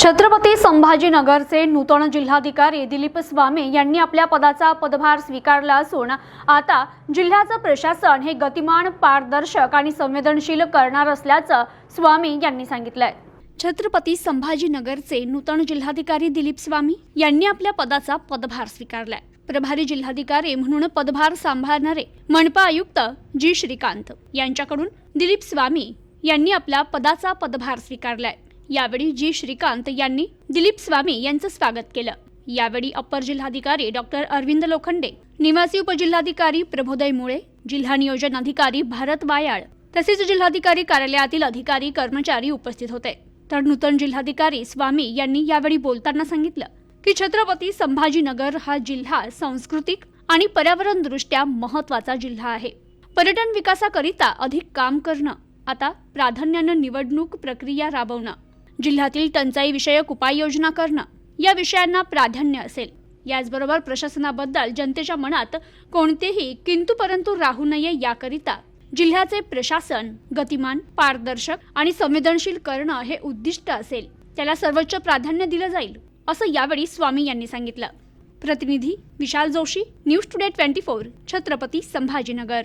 छत्रपती संभाजीनगरचे नूतन जिल्हाधिकारी दिलीप स्वामी यांनी आपल्या पदाचा पदभार स्वीकारला असून आता जिल्ह्याचं प्रशासन हे गतिमान पारदर्शक आणि संवेदनशील करणार असल्याचं स्वामी यांनी सांगितलंय. छत्रपती संभाजीनगरचे नूतन जिल्हाधिकारी दिलीप स्वामी यांनी आपल्या पदाचा पदभार स्वीकारलाय. प्रभारी जिल्हाधिकारी म्हणून पदभार सांभाळणारे मनपा आयुक्त जी श्रीकांत यांच्याकडून दिलीप स्वामी यांनी आपल्या पदाचा पदभार स्वीकारलाय. यावेळी जी श्रीकांत यांनी दिलीप स्वामी यांचं स्वागत केलं. यावेळी अप्पर जिल्हाधिकारी डॉक्टर अरविंद लोखंडे निवासी उपजिल्हाधिकारी प्रभोदय मुळे जिल्हा नियोजन अधिकारी भारत वायाळ तसेच जिल्हाधिकारी कार्यालयातील अधिकारी कर्मचारी उपस्थित होते. तर नूतन जिल्हाधिकारी स्वामी यांनी यावेळी बोलताना सांगितलं की छत्रपती संभाजीनगर हा जिल्हा सांस्कृतिक आणि पर्यावरण दृष्ट्या महत्त्वाचा जिल्हा आहे. पर्यटन विकासाकरिता अधिक काम करणं आता प्राधान्यानं निवडणूक प्रक्रिया राबवणं जिल्ह्यातील टंचाई विषयक उपाययोजना करणं या विषयांना प्राधान्य असेल. याचबरोबर प्रशासनाबद्दल जनतेच्या मनात कोणतेही किंतु परंतु राहू नये याकरिता जिल्ह्याचे प्रशासन गतिमान पारदर्शक आणि संवेदनशील करणं हे उद्दिष्ट असेल. त्याला सर्वोच्च प्राधान्य दिलं जाईल असं यावेळी स्वामी यांनी सांगितलं. प्रतिनिधी Vishal Joshi News Today twenty four Chhatrapati Sambhajinagar.